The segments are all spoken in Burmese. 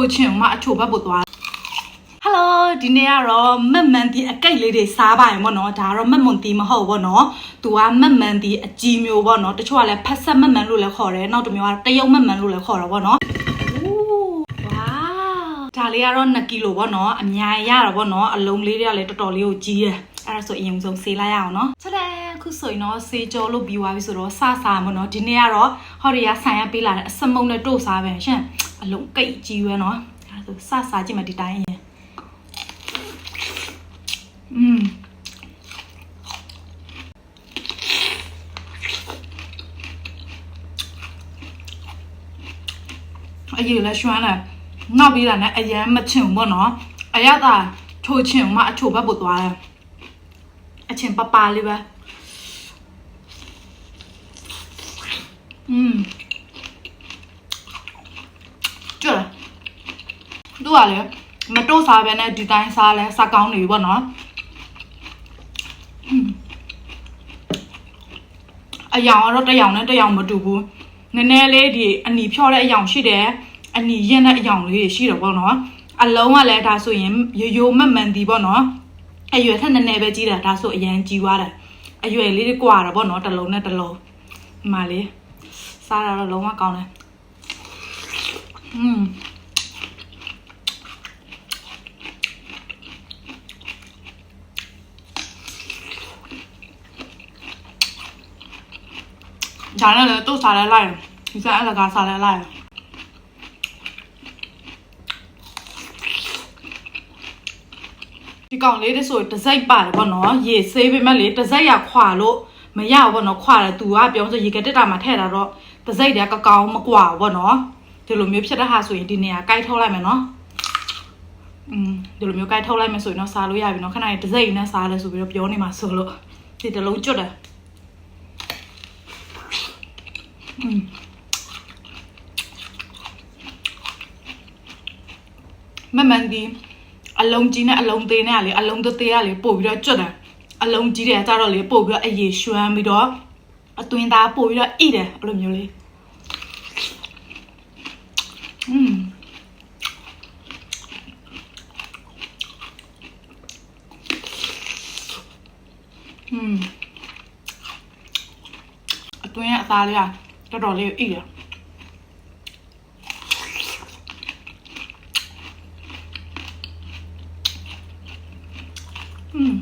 ချိုချင်မှအချိုဘက်ပို့သွားဟယ်လိုဒီနေ့ကတော့မက်မန်တီအကိတ်လေးတွေစားပါရင်ပေါ့နော်ဒါကတော့မက်မွန်တီမဟုတ်ဘောနော်သူကမက်မန်တီအကြီးမျိုးပေါ့နော်တချို့ကလည်းဖက်ဆက်မက်မန်လို့လည်းခေါ်တယ်နောက်တစ်မျိုးကတရုတ်မက်မန်လို့လည်းခေါ်တော့ပေါ့နော်ဝါဒါလေးကတော့2ကီလိုပေါ့နော်အများကြီးရတာပေါ့နော်အလုံးလေးတွေကလည်းတော်တော်လေးကိုကြီးရယ်အဲ့ဒါဆိုအရင်ဆုံးဆေးလိုက်ရအောင်နော်ချက်တယ်ခုဆိုရင်တော့ဆေးကြောလို့ပြီးသွားပြီဆိုတော့စစားမနော်ဒီနေ့ကတော့ဟော်ရီယာဆိုင်ရပေးလာတဲ့အစမုံနဲ့တို့စားပဲရှင့် အလုံးကိတ်ကြီးပဲနော်အဲ့ဒါဆိုစစားကြည့်မှဒီတိုင်းရင်อืมအရေးလဲရွှမ်းတယ်နောက်ပြီးတာနဲ့အရန်မချင်ဘူးပေါ့နော်အရသာချိုချင်မှအချိုဘက်ပို့သွားတယ်အချင်းပပလေးပဲอืม သူကလည်းမတို့စားပဲနဲ့ဒီတိုင်းစားလဲစကောင်းနေပြီပေါ့နော်အယောင်ကတော့တယောင်နဲ့တယောင်မတူဘူးနည်းနည်းလေးဒီအနီဖြော့တဲ့အယောင်ရှိတယ်အနီရင့်တဲ့အယောင်လေးရှိတယ်ပေါ့နော်အလုံးကလည်းဒါဆိုရင်ရိုးရိုးမမှန်သည်ပေါ့နော်အရွယ်ထက်နည်းနည်းပဲကြီးတာဒါဆိုအရန်ကြီးွားတယ်အရွယ်လေးတွေကွာတာပေါ့နော်တစ်လုံးနဲ့တစ်လုံးဒီမှာလေးစားတာတော့လုံးဝကောင်းတယ်อืม ဒါနဲ့လည်းတုတ်စားလဲလိုက်တယ်ဒီစားအလကားစားလဲလိုက်တယ်ဒီကောင်လေးတဆိုတစိုက်ပါတယ်ပေါ့နော်ရေဆေးပေမဲ့လေတစိုက်ရခွာလို့မရဘူးပေါ့နော်ခွာတယ်သူကပြောဆိုရေကတက်တာမှာထည့်တာတော့တစိုက်တည်းကကောင်းမကွာဘူးပေါ့နော်ဒီလိုမျိုးဖြစ်တဲ့ဟာဆိုရင်ဒီနေရာကိုက်ထုတ်လိုက်မယ်နော်อืมဒီလိုမျိုးကိုက်ထုတ်လိုက်မယ်ဆိုရင်တော့စားလို့ရပြီနော်ခဏလေးတစိုက်နဲ့စားလဲဆိုပြီးတော့ပြောနေမှာဆိုလို့ဒီတလုံးကျွတ်တယ် မမှန်ဒီအလုံးကြီးနဲ့အလုံးသေးနဲ့ကလေအလုံးသေးသေးကလေပို့ပြီးတော့ကျွတ်တယ်အလုံးကြီးတွေကကြတော့လေပို့ပြီးတော့အရေရွှမ်းပြီးတော့အတွင်းသားပို့ပြီးတော့ဣတယ်အဲ့လိုမျိုးလေးอืมอืมအတွင်းရဲ့အသားလေးက တော်တော်လေးကိုအိရอืม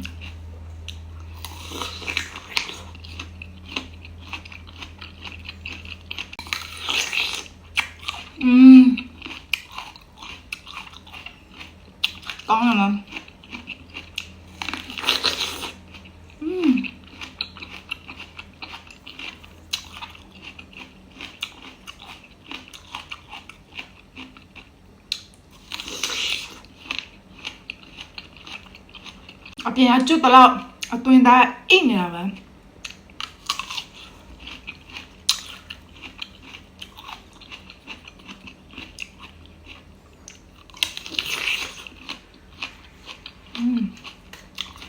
嗯，刚了吗？ အပြင်အကျွတ်တော့အတွင်းသားအိတ်နေတာပဲ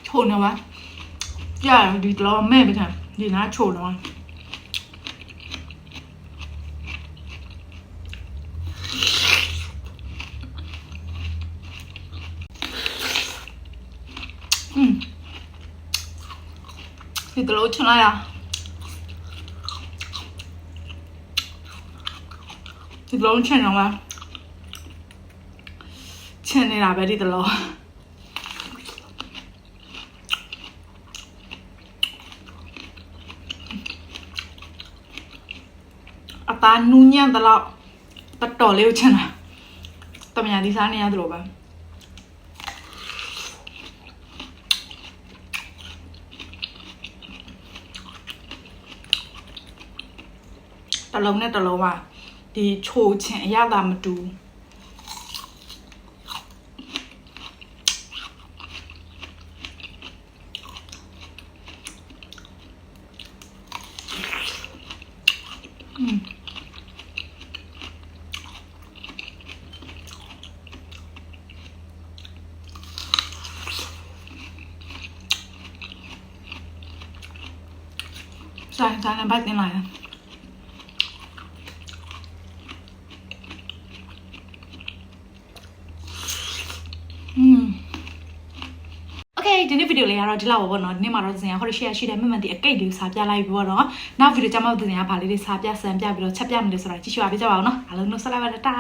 ချိုနေပါကြာဒီတော့မဲ့မထန်ဒီနာချိုနေပါ อืมဒီတော့ချနာရဒီတော့ချင်နေပါချင်နေတာပဲဒီတော့အသားနူးညံ့တဲ့လောက်တတော်လေးကိုချင်တာတမညာဒီစားနေရတယ်လို့ပဲ တလုံးနဲ့တလုံးကဒီချိုချင်အရသာမတူอืมဆိုင်ဆိုင်နဲ့ဘိုက်တင်လိုက်တယ် ဒီနေ့ဗီဒီယိုလေးကတော့ဒီလောက်ပါပေါ့နော်ဒီနေ့မှာတော့ဇင်ကဟိုရှေ့ရှိတဲ့မမှန်တီအကိတ်လေးကိုစားပြလိုက်ပြီပေါ့နော်နောက်ဗီဒီယိုကျမှဇင်ကဗာလေးလေးစားပြဆန်ပြပြီးတော့ချက်ပြမယ်လို့ဆိုတာကြည့်ရှုအားပေးကြပါအောင်နော်အားလုံးနှုတ်ဆက်လိုက်ပါတော့တာ